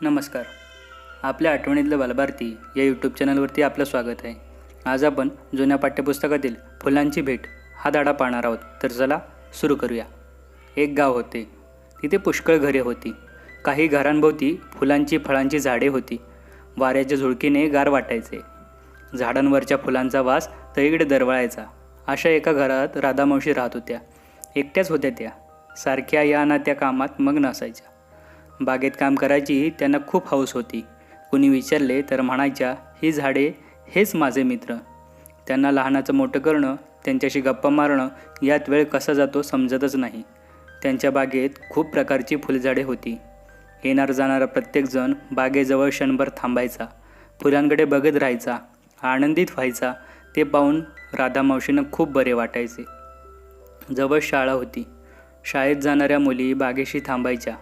नमस्कार. आपल्या आठवणीतलं बालभारती या यूट्यूब चॅनलवरती आपलं स्वागत आहे. आज आपण जुन्या पाठ्यपुस्तकातील फुलांची भेट हा धाडा पाहणार आहोत. तर चला सुरू करूया. एक गाव होते. तिथे पुष्कळ घरे होती. काही घरांभोवती फुलांची फळांची झाडे होती. वाऱ्याच्या झुळकीने गार वाटायचे. झाडांवरच्या फुलांचा वास तळीकडे दरवळायचा. अशा एका घरात राधामावशी राहत होत्या. एकट्याच होत्या त्या. सारख्या या ना त्या कामात मग्न असायच्या. बागेत काम करायची त्यांना खूप हौस होती. कुणी विचारले तर म्हणायच्या ही झाडे हेच माझे मित्र. त्यांना लहानाचं मोठं करणं त्यांच्याशी गप्पा मारणं यात वेळ कसा जातो समजतच नाही. त्यांच्या बागेत खूप प्रकारची फुलझाडे होती. येणार जाणारा प्रत्येकजण बागेजवळ क्षणभर थांबायचा. फुलांकडे बघत राहायचा आनंदित व्हायचा ते पाहून राधामावशीनं खूप बरे वाटायचे. जवळ शाळा होती. शाळेत जाणाऱ्या मुली बागेशी थांबायच्या.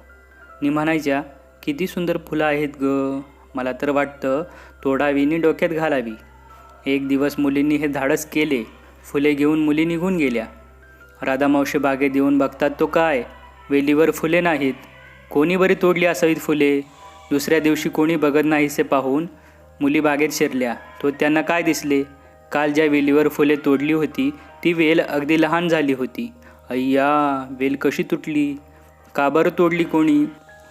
नि म्हणायच्या किती सुंदर फुलं आहेत ग. मला तर वाटतं तोडावी नि डोक्यात घालावी. एक दिवस मुलींनी हे धाडस केले. फुले घेऊन मुली निघून गेल्या. राधामावशी बागेत येऊन बघतात तो काय? वेलीवर फुले नाहीत. कोणी बरी तोडली असावीत फुले? दुसऱ्या दिवशी कोणी बघत नाहीसे पाहून मुली बागेत शिरल्या. तो त्यांना काय दिसले? काल ज्या वेलीवर फुले तोडली होती ती वेल अगदी लहान झाली होती. अय्या वेल कशी तुटली? का बरं तोडली कोणी?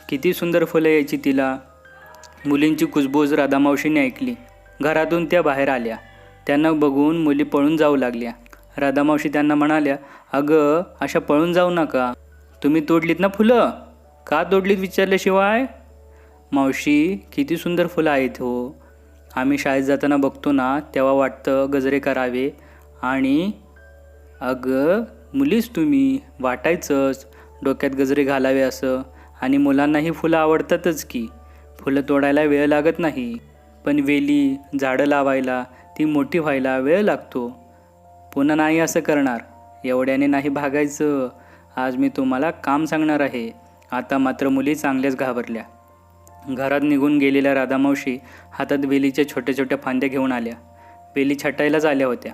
किती सुंदर फुलं यायची तिला. मुलींची कुजबूज राधामावशीने ऐकली. घरातून त्या बाहेर आल्या. त्यांना बघून मुली पळून जाऊ लागल्या. राधामावशी त्यांना म्हणाल्या अगं अशा पळून जाऊ नका. तुम्ही तोडलीत ना फुलं? का तोडलीत विचारल्याशिवाय? मावशी किती सुंदर फुलं आहेत हो. आम्ही शाळेत जाताना बघतो ना तेव्हा वाटतं गजरे करावे आणि अगं मुलीच तुम्ही. वाटायचंच. डोक्यात गजरे घालावे असं. आणि मुलांनाही फुलं आवडतातच की. फुलं तोडायला वेळ लागत नाही. पण वेली झाडं लावायला ती मोठी व्हायला वेळ लागतो. पुन्हा नाही असं करणार. एवढ्याने नाही भागायचं. आज मी तुम्हाला काम सांगणार आहे. आता मात्र मुली चांगल्याच घाबरल्या. घरात निघून गेलेल्या राधामावशी हातात वेलीच्या छोट्या छोट्या फांद्या घेऊन आल्या. वेली छटायलाच आल्या होत्या.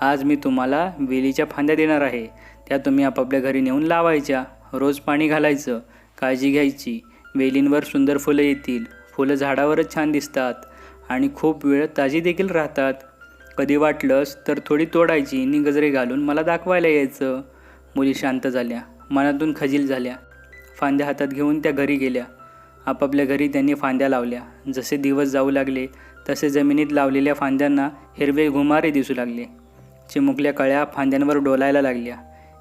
आज मी तुम्हाला वेलीच्या फांद्या देणार आहे. त्या तुम्ही आपापल्या घरी नेऊन लावायच्या. रोज पाणी घालायचं. काळजी घ्यायची. वेलींवर सुंदर फुलं येतील. फुलं झाडावरच छान दिसतात. आणि खूप वेळ ताजी देखील राहतात. कधी वाटलंस तर थोडी तोडायची नि गजरे घालून मला दाखवायला यायचं. मुली शांत झाल्या. मनातून खजील झाल्या. फांद्या हातात घेऊन त्या घरी गेल्या. आपापल्या घरी त्यांनी फांद्या लावल्या. जसे दिवस जाऊ लागले तसे जमिनीत लावलेल्या फांद्यांना हिरवे घुमारे दिसू लागले. चिमुकल्या कळ्या फांद्यांवर डोलायला लागल्या.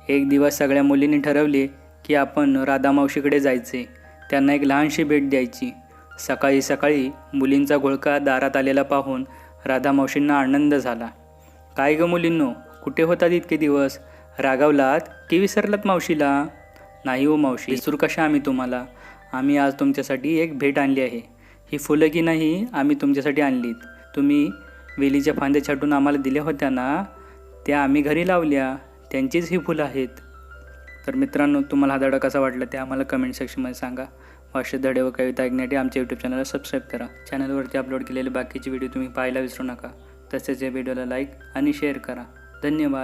एक दिवस सगळ्या मुलींनी ठरवले की आपण राधामावशीकडे जायचे. त्यांना एक लहानशी भेट द्यायची. सकाळी सकाळी मुलींचा घोळका दारात आलेला पाहून राधामावशींना आनंद झाला. काय ग मुलींनो कुठे होतात इतके दिवस? रागावलात की विसरलात मावशीला? नाही हो मावशी विसरू कशा आम्ही तुम्हाला? आम्ही आज तुमच्यासाठी एक भेट आणली आहे. ही फुलं की नाही आम्ही तुमच्यासाठी आणलीत. तुम्ही वेलीच्या फांद्या छाटून आम्हाला दिल्या होत्या ना? त्या आम्ही घरी लावल्या. त्यांचीच ही फुलं आहेत. तर मित्रांनो तुम्हाला हा धडा कसा वाटला ते आम्हाला कमेंट सेक्शनमध्ये सांगा. असे धडे व कविता ऐकण्यासाठी आमच्या यूट्यूब चॅनलला सबस्क्राईब करा. चॅनलवरती अपलोड केलेले बाकीचे व्हिडिओ तुम्ही पाहायला विसरू नका. तसेच या व्हिडिओला लाईक आणि शेअर करा. धन्यवाद.